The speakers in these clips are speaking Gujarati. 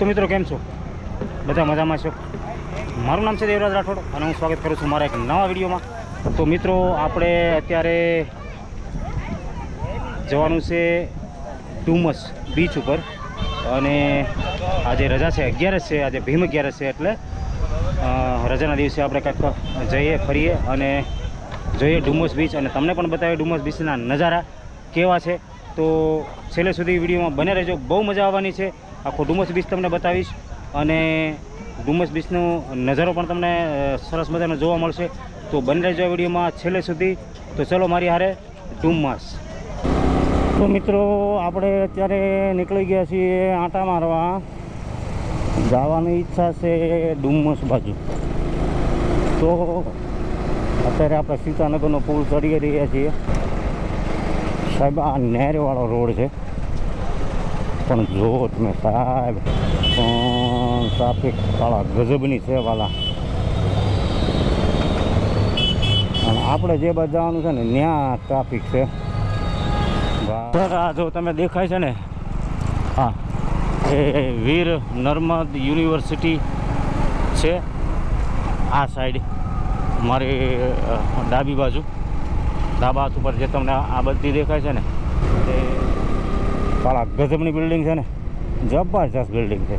તો મિત્રો કેમ છો? બધા મજામાં છો? મારું નામ છે દેવરાજ રાઠોડ અને હું સ્વાગત કરું છું મારા એક નવા વિડીયોમાં. તો મિત્રો, આપણે અત્યારે જવાનું છે ડુમસ બીચ ઉપર અને આજે રજા છે અગિયારસ છે, આજે ભીમ અગિયારસ છે એટલે રજાના દિવસે આપણે કંઈક જઈએ, ફરીએ અને જોઈએ ડુમસ બીચ અને તમને પણ બતાવીએ ડુમસ બીચના નજારા કેવા છે. તો છેલ્લે સુધી વિડીયોમાં બને રહેજો. બહુ મજા આવવાની છે. આખો ડુમસ બીચ તમને બતાવીશ. અને ડુમસ બીચનો નજારો પણ તમને સરસ મજાનો જોવા મળશે. તો બની રહેજો વિડીયોમાં છેલ્લે સુધી. તો ચલો મારી હારે ડુમસ. તો મિત્રો, આપણે અત્યારે નીકળી ગયા છીએ આંટા મારવા. જવાની ઈચ્છા છે ડુમસ બાજુ. તો અત્યારે આપણે સીતાનગરનો પુલ ચડી રહ્યા છીએ. સાહેબ, આ નહેરવાળો રોડ છે. પણ જો તમે સાહેબ. પણ ટ્રાફિક વાળા ગજબની છે વાલા. અને આપણે જે બાજુ જવાનું છે ને ત્યાં ટ્રાફિક છે. જો તમે દેખાય છે ને. હા. એ વીર નર્મદ યુનિવર્સિટી છે. આ સાઈડ મારી ડાબી બાજુ. ડાબા હાથ ઉપર જે તમને આ બધી દેખાય છે ને તે કાળા ગજબની બિલ્ડિંગ છે ને. જબરજસ્ત બિલ્ડિંગ છે.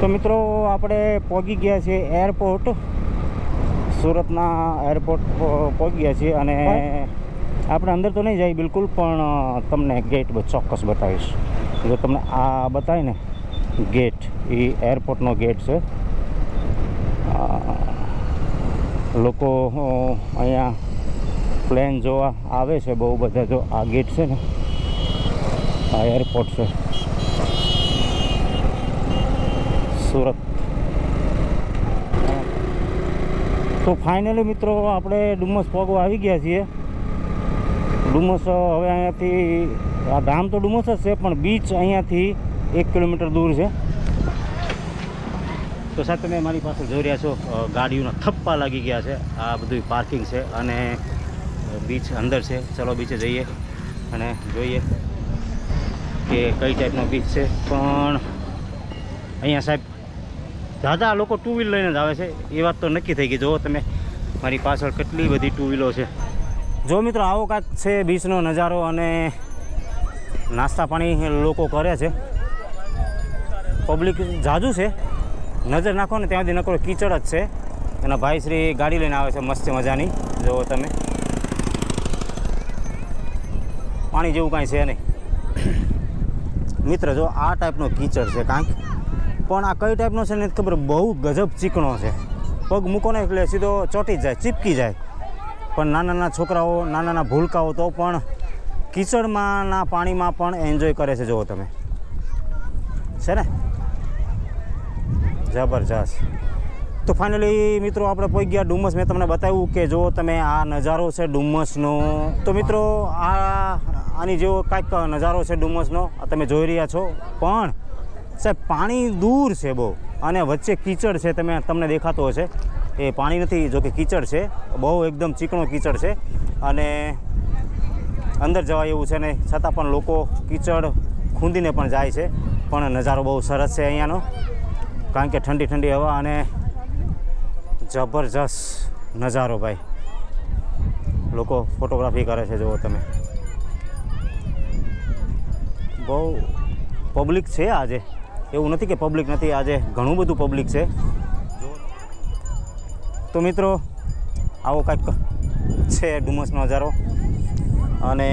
તો મિત્રો આપણે પહોંચી ગયા છીએ એરપોર્ટ સુરતના એરપોર્ટ પહોંચી ગયા છીએ અને આપણે અંદર તો નહીં જાય બિલકુલ પણ તમને ગેટ ચોક્કસ બતાવીશ. જો તમને આ બતાવીને ગેટ એ એરપોર્ટનો ગેટ છે. લોકો અહીંયા પ્લેન જોવા આવે છે, બહુ બધા જો આ ગેટ છે ને, આ એરપોર્ટ છે. સુરત. તો ફાઇનલી મિત્રો, આપણે ડુમસ પગવા આવી ગયા છીએ. ડુમસ હવે અહીંયાથી, આ ધામ તો ડુમસ જ છે, પણ બીચ અહીંયાથી એક કિલોમીટર દૂર છે. તો સાહેબ તમે મારી પાસે જોઈ રહ્યા છો ગાડીઓના થપ્પા લાગી ગયા છે, આ બધું પાર્કિંગ છે અને બીચ અંદર છે. ચલો બીચે જઈએ અને જોઈએ કે કઈ ટાઈપનો બીચ છે. પણ અહીંયા સાહેબ દાદા લોકો ટુ વ્હીલ લઈને જ આવે છે. એ વાત તો નક્કી થઈ ગઈ. જુઓ તમે મારી પાછળ કેટલી બધી ટુ વ્હીલો છે. જો મિત્રો, આવો કાંક છે બીચનો નજારો અને નાસ્તા પાણી લોકો કરે છે. પબ્લિક જાજુ છે. નજર નાખો ને ત્યાં સુધી નકરો કીચડ જ છે. એના ભાઈ શ્રી ગાડી લઈને આવે છે. મસ્ત મજાની. જુઓ તમે. પાણી જેવું કાંઈ છે નહીં. મિત્ર, જો આ ટાઈપનો કીચડ છે કાંઈક પણ આ કઈ ટાઈપનો છે નથી ખબર, બહુ ગજબ ચીકણો છે. પગ મૂકો ને એટલે સીધો ચોંટી જાય, ચીપકી જાય. પણ નાના નાના છોકરાઓ, નાના નાના ભૂલકાઓ તો પણ કીચડમાંના પાણીમાં પણ એન્જોય કરે છે, જુઓ તમે. છે ને? જબરજસ્ત. તો ફાઇનલી મિત્રો, આપણે પહોંચી ગયા ડુમસ. મેં તમને બતાવ્યું કે જો તમે આ નજારો છે ડુમસનો, તો મિત્રો, આ આની જેવો કાંઈક નજારો છે ડુમસનો તમે જોઈ રહ્યા છો. પણ, સાહેબ, પાણી દૂર છે બહુ. અને વચ્ચે કીચડ છે, તમે તમને દેખાતો હશે. એ પાણી નથી, જો કે કીચડ છે. બહુ એકદમ ચીકણો કીચડ છે. અને અંદર જવાય એવું છે ને, છતાં પણ લોકો કીચડ ખૂંદીને પણ જાય છે. પણ નજારો બહુ સરસ છે અહીંયાનો. કારણ કે ઠંડી ઠંડી હવા અને જબરજસ્ત નજારો, ભાઈ. લોકો ફોટોગ્રાફી કરે છે, જુઓ તમે. બહુ પબ્લિક છે આજે. એવું નથી કે પબ્લિક નથી, આજે ઘણું બધું પબ્લિક છે. તો મિત્રો, આવો કાંઈક છે ડુમસનો નજારો. અને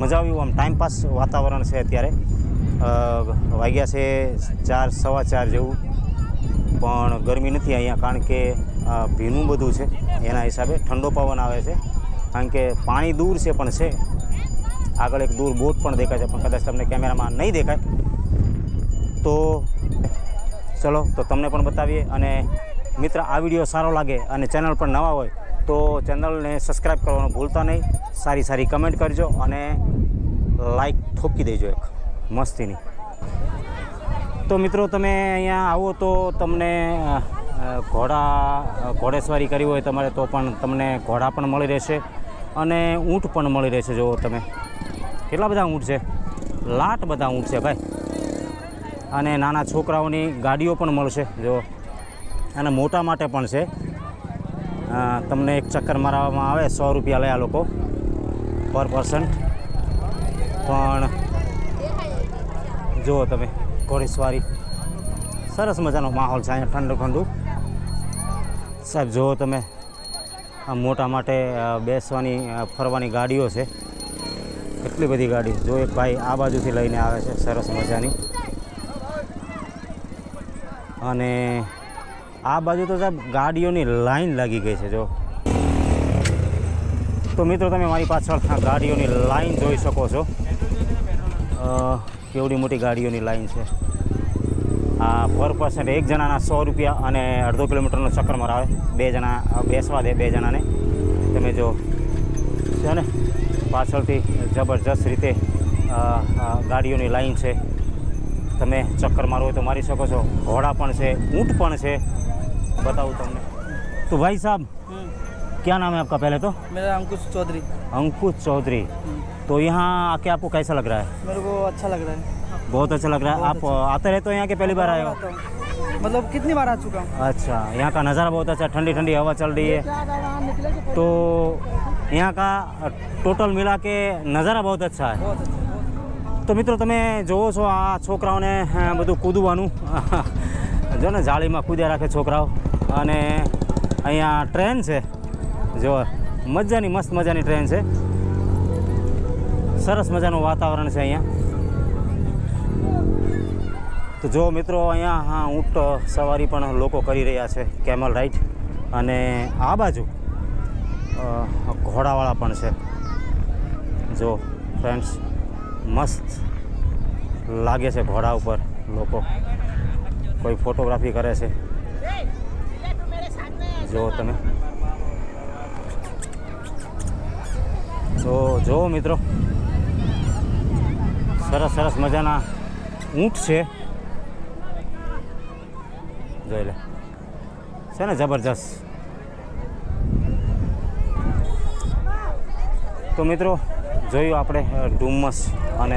મજા આવ્યું આમ ટાઈમપાસ વાતાવરણ છે અત્યારે. વાગ્યા છે ચાર, સવા ચાર જેવું. પણ ગરમી નથી અહીંયા, કારણ કે ભીનું બધું છે. એના હિસાબે ઠંડો પવન આવે છે. કારણ કે પાણી દૂર છે પણ છે. આગળ એક દૂર બોટ પણ દેખાય છે, પણ કદાચ તમને કેમેરામાં નહીં દેખાય. તો ચલો, તો તમને પણ બતાવીએ. અને મિત્ર, આ વીડિયો સારો લાગે અને ચેનલ પર નવા હોય, તો ચેનલને સબસ્ક્રાઈબ કરવાનું ભૂલતા નહીં. સારી સારી કમેન્ટ કરજો અને લાઈક ઠોકી દેજો એક મસ્તીની. તો મિત્રો, તમે અહીંયા આવો તો તમને ઘોડા ઘોડેસવારી કરવી હોય તમારે તો પણ તમને ઘોડા પણ મળી રહેશે અને ઊંટ પણ મળી રહેશે જો તમે. કેટલા બધા ઊંટ છે? લાટ બધા ઊંટ છે ભાઈ. અને નાના છોકરાઓની ગાડીઓ પણ મળશે જો અને મોટા માટે પણ છે. તમને એક ચક્કર મારવામાં આવે, સો રૂપિયા લે આ લોકો. પર પર્સન. પણ જુઓ તમે, ઘોડેસવારી. સરસ મજાનો માહોલ છે અહીંયા ઠંડુ ઠંડુ. સાહેબ, જુઓ તમે, આ મોટા માટે બેસવાની ફરવાની ગાડીઓ છે. કેટલી બધી ગાડી જો એક ભાઈ આ બાજુથી લઈને આવે છે, સરસ મજાની. અને આ બાજુ તો સાહેબ ગાડીઓની લાઈન લાગી ગઈ છે, જો. તો મિત્રો, તમે મારી પાછળ આ ગાડીઓની લાઈન જોઈ શકો છો. કેવડી મોટી ગાડીઓની લાઈન છે. આ પર પર્સન્ટ એક જણાના સો રૂપિયા અને અડધો કિલોમીટરનો ચક્કર મરાવે. બે જણા બેસવા દે, બે જણાને. તમે જો, છે ને? પાછળથી જબરજસ્ત રીતે અ, અ, ગાડીઓની લાઈન છે તમે ચક્કર મારવો હોય તો મારી શકો છો ઘોડા પણ છે ઊંટ પણ છે बताऊँ तुमने तो भाई साहब क्या नाम है आपका पहले तो मेरा अंकुश चौधरी अंकुश चौधरी तो यहाँ आके आपको कैसा लग रहा है मेरे को अच्छा लग रहा है बहुत अच्छा लग रहा है आप आते रहते हो यहाँ के पहली बार आए हो आता हूँ। मतलब कितनी बार आ चुका हूँ अच्छा यहाँ का नज़ारा बहुत अच्छा ठंडी ठंडी हवा चल रही है तो यहाँ का टोटल मिला के नज़ारा बहुत अच्छा है बहुत अच्छा તો મિત્રો તમે જોવો છો આ છોકરાઓને અ, બધું કૂદવાનું જો ને જાળીમાં કૂદ્યા રાખે છોકરાઓ અને અહીંયા ટ્રેન છે જો મજાની મસ્ત મજાની ટ્રેન છે સરસ મજાનું વાતાવરણ છે અહીંયા તો જો મિત્રો અહીંયા હા ઊંટ સવારી પણ લોકો કરી રહ્યા છે કેમલ રાઈડ અને આ બાજુ અ, ઘોડાવાળા પણ છે. જો ફ્રેન્ડ્સ મસ્ત લાગે છે ઘોડા ઉપર લોકો. કોઈ ફોટોગ્રાફી કરે છે. જો તમે. તો જુઓ મિત્રો, સરસ સરસ મજાના ઊંટ છે. જોઈ લે. છે ને જબરજસ્ત. તો મિત્રો, જોયું આપણે ડુમસ અને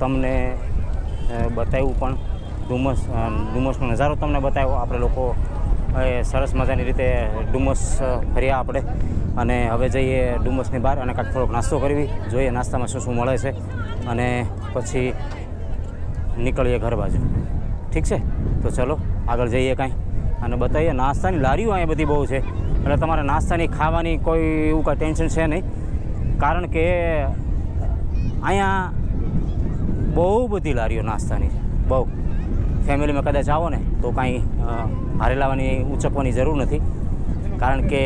તમને બતાવ્યું પણ ડુમ્મસ ડુમસનો નજારો તમને બતાવ્યો. આપણે લોકો સરસ મજાની રીતે ડુમ્મસ ફર્યા આપણે. અને હવે જઈએ ડુમ્મસની બહાર અને કાંઈક થોડોક નાસ્તો કરવી. જોઈએ નાસ્તામાં શું શું મળે છે. અને પછી નીકળીએ ઘર બાજુ. ઠીક છે? તો ચલો, આગળ જઈએ કાંઈ. અને બતાવીએ, નાસ્તાની લારીઓ અહીંયા બધી બહુ છે. એટલે તમારે નાસ્તાની, ખાવાની કોઈ એવું કાંઈ ટેન્શન છે નહીં. કારણ કે અહીંયા બહુ બધી લારીઓ નાસ્તાની છે. બહુ. ફેમિલીમાં કદાચ આવો ને, તો કાંઈ હારે લાવવાની, ઉંચકવાની જરૂર નથી. કારણ કે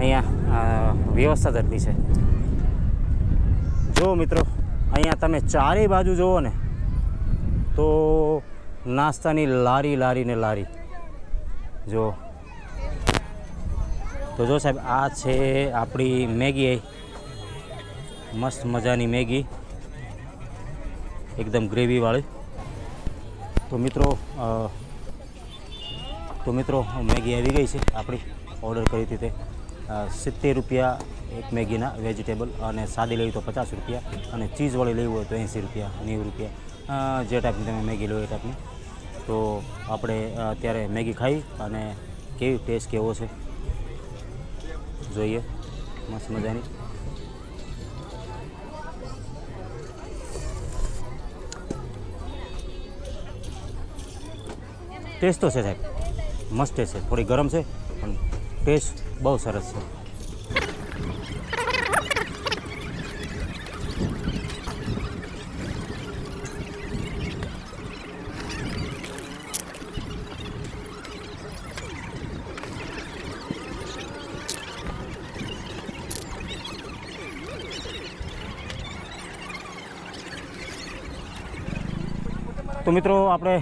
અહીંયા વ્યવસ્થા ધરતી છે. જો મિત્રો, અહીંયા તમે ચારેય બાજુ જુઓ ને, તો નાસ્તાની લારી લારી ને લારી. જો તો જો સાહેબ, આ છે આપણી મેગી. મસ્ત મજાની મેગી. એકદમ ગ્રેવીવાળી. તો મિત્રો તો મિત્રો, મેગી આવી ગઈ છે આપણી. ઓર્ડર કરી હતી તે. સિત્તેર રૂપિયા એક મેગીના વેજીટેબલ અને સાદી લેવી તો પચાસ રૂપિયા અને ચીઝવાળી લેવી હોય તો એંસી રૂપિયા, નેવું રૂપિયા. જે ટાઈપની તમે મેગી લો એ ટાઈપની. તો આપણે અત્યારે મેગી ખાઈ અને કેવી ટેસ્ટ કેવો છે જોઈએ. મસ્ત મજાની. ટેસ્ટ તો છે સાહેબ. મસ્ત ટેસ્ટ છે. થોડી ગરમ છે, પણ ટેસ્ટ બહુ સરસ છે. તો મિત્રો આપણે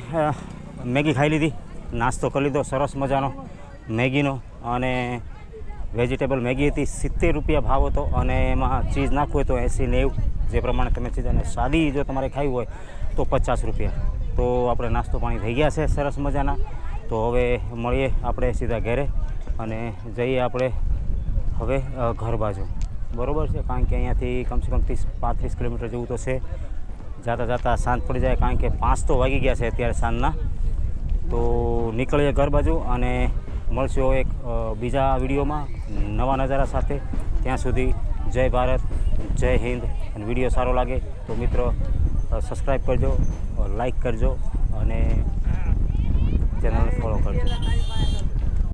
મેગી ખાઈ લીધી, નાસ્તો કરી લીધો, સરસ મજાનો મેગીનો અને વેજીટેબલ મેગી હતી, સિત્તેર રૂપિયા ભાવ હતો અને એમાં ચીઝ નાખવું હોય તો એંસી નેવું જે પ્રમાણે તમે ચીજ અને સાદી જો તમારે ખાવી હોય તો પચાસ રૂપિયા. તો આપણે નાસ્તો પાણી થઈ ગયા છે સરસ મજાના. તો હવે મળીએ આપણે સીધા ઘરે અને જઈએ આપણે હવે ઘર બાજુ. બરાબર છે? કારણ કે અહીંયાથી કમસે કમ ત્રીસ, પાંત્રીસ કિલોમીટર જેવું તો છે. જાતા જાતા સાંજ પડી જાય કારણ કે પાંચ તો વાગી ગયા છે અત્યારે સાંજના. તો નીકળીએ ઘર બાજુ અને મળશું એક બીજા વિડીયોમાં નવા નજારા સાથે. ત્યાં સુધી જય ભારત, જય હિન્દ અને વીડિયો સારો લાગે તો મિત્રો સબસ્ક્રાઈબ કરજો લાઈક કરજો અને ચેનલને ફોલો કરજો.